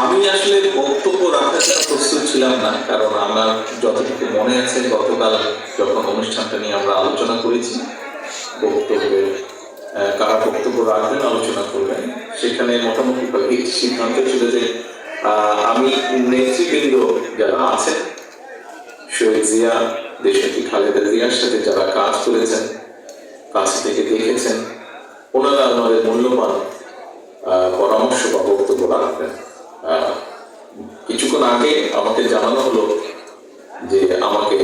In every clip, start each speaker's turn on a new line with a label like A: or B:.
A: আমি আসলে বক্তব্য রাখার জন্য প্রস্তুত ছিলাম না, কারণ আমার যতটুকু মনে আছে, গতকাল যখন অনুষ্ঠানটা নিয়ে আমরা আলোচনা করেছি, বক্তব্যে কারা বক্তব্য রাখবেন, আলোচনা করবেন, সেখানে মোটামুটি সিদ্ধান্ত ছিল যে আমি নেতৃবৃন্দ যারা আছেন, শহীদ জিয়া দেশনেত্রী খালেদা জিয়ার সাথে যারা কাজ করেছেন, কাছ থেকে দেখেছেন, ওনারা ওনাদের মূল্যবান পরামর্শ বা রাখবেন আহ, কিছুক্ষণ আগে আমাকে জানানো হলো যে আমাকে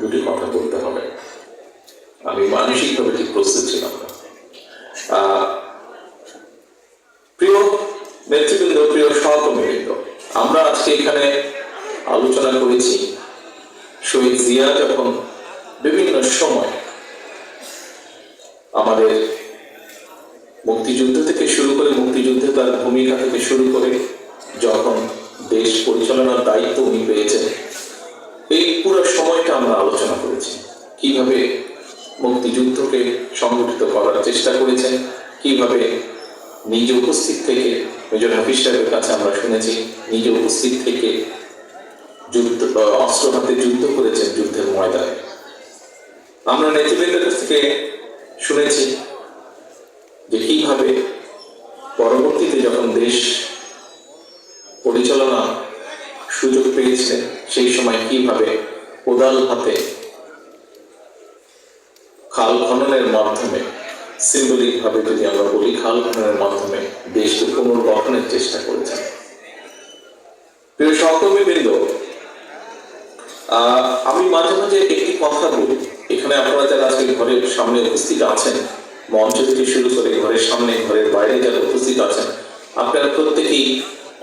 A: দুটি কথা বলতে হবে। আমি মানসিকভাবে ঠিক প্রস্তুত ছিলাম না। প্রিয় নেতৃবৃন্দ প্রিয় সহকর্মীবৃন্দ আমরা আজকে এখানে আলোচনা করেছি শহীদ জিয়া যখন বিভিন্ন সময় আমাদের মুক্তিযুদ্ধ থেকে শুরু করে মুক্তিযুদ্ধে তার ভূমিকা থেকে শুরু করে যখন দেশ পরিচালনার দায়িত্ব উনি পেয়েছেন, এই পুরো সময়টা আমরা আলোচনা করেছি। কীভাবে মুক্তিযুদ্ধকে সংগঠিত করার চেষ্টা করেছেন, কীভাবে নিজ উপস্থিত থেকে, মেজর হাফিজ সাহেবের কাছে আমরা শুনেছি, নিজ উপস্থিত থেকে যুদ্ধ অস্ত্র হাতে যুদ্ধ করেছেন যুদ্ধের ময়দানে। আমরা নেতৃবৃন্দের কাছ থেকে শুনেছি যে কীভাবে পরবর্তীতে যখন দেশ পরিচালনা সুযোগ পেয়েছে, সেই সময় কীভাবে কোদাল হাতে খাল খননের মাধ্যমে সিম্বলিক ভাবে যদি আমরা বলি, খাল খননের মাধ্যমে দেশকে পুনর্গঠনের চেষ্টা করেছেন প্রিয় সহকর্মীবৃন্দ আমি মাঝে মাঝে একটি কথা বলি। এখানে আপনারা যারা আজকে ঘরের সামনে উপস্থিত আছেন মঞ্চ থেকে শুরু করে ঘরের সামনে, ঘরের বাইরে যারা উপস্থিত আছেন, আপনারা প্রত্যেকেই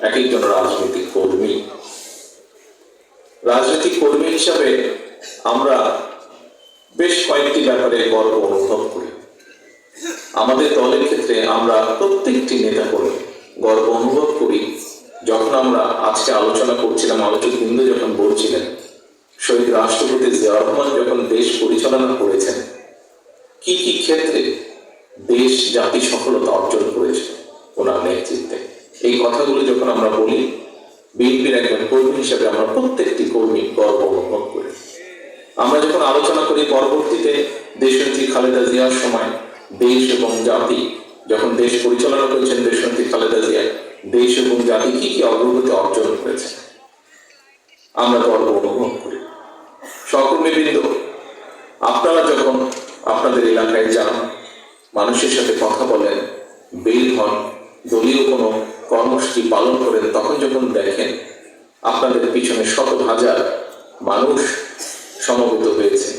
A: এক একজন রাজনৈতিক কর্মী। রাজনৈতিক কর্মী হিসাবে আমরা বেশ কয়েকটি ব্যাপারে গর্ব অনুভব করি। আমাদের দলের ক্ষেত্রে আমরা প্রত্যেকটি নেতা কর্মী গর্ব অনুভব করি। যখন আমরা আজকে আলোচনা করছিলাম আলোচক বিন্দু যখন বলছিলেন, শহীদ রাষ্ট্রপতি জিয়া রহমান যখন দেশ পরিচালনা করেছেন, কি কি ক্ষেত্রে দেশ জাতি সফলতা অর্জন করেছে ওনার নেতৃত্বে। এই কথাগুলো যখন আমরা বলি, বিএনপির একজন কর্মী হিসেবে আমরা প্রত্যেকটি কর্মী গর্ব অনুভব করি। আমরা যখন আলোচনা করি পরবর্তীতে দেশনেত্রী খালেদা জিয়ার সময়, দেশ এবং জাতি, যখন দেশ পরিচালনা করেছেন দেশনেত্রী খালেদা জিয়া, দেশ এবং জাতি কি কি অগ্রগতি অর্জন করেছে, আমরা গর্ব অনুভব করি। সহকর্মীবৃন্দ, আপনারা যখন আপনাদের এলাকায় যান মানুষের সাথে কথা বলেন বের হন দলীয় কোনো কর্মসূচি পালন করেন তখন যখন দেখেন আপনাদের পিছনে শত হাজার মানুষ সমবেত হয়েছে,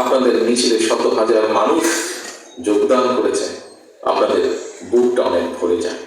A: আপনাদের মিছিলে শত হাজার মানুষ যোগদান করেছে, আপনাদের বুকটা অনেক ভরে যায়।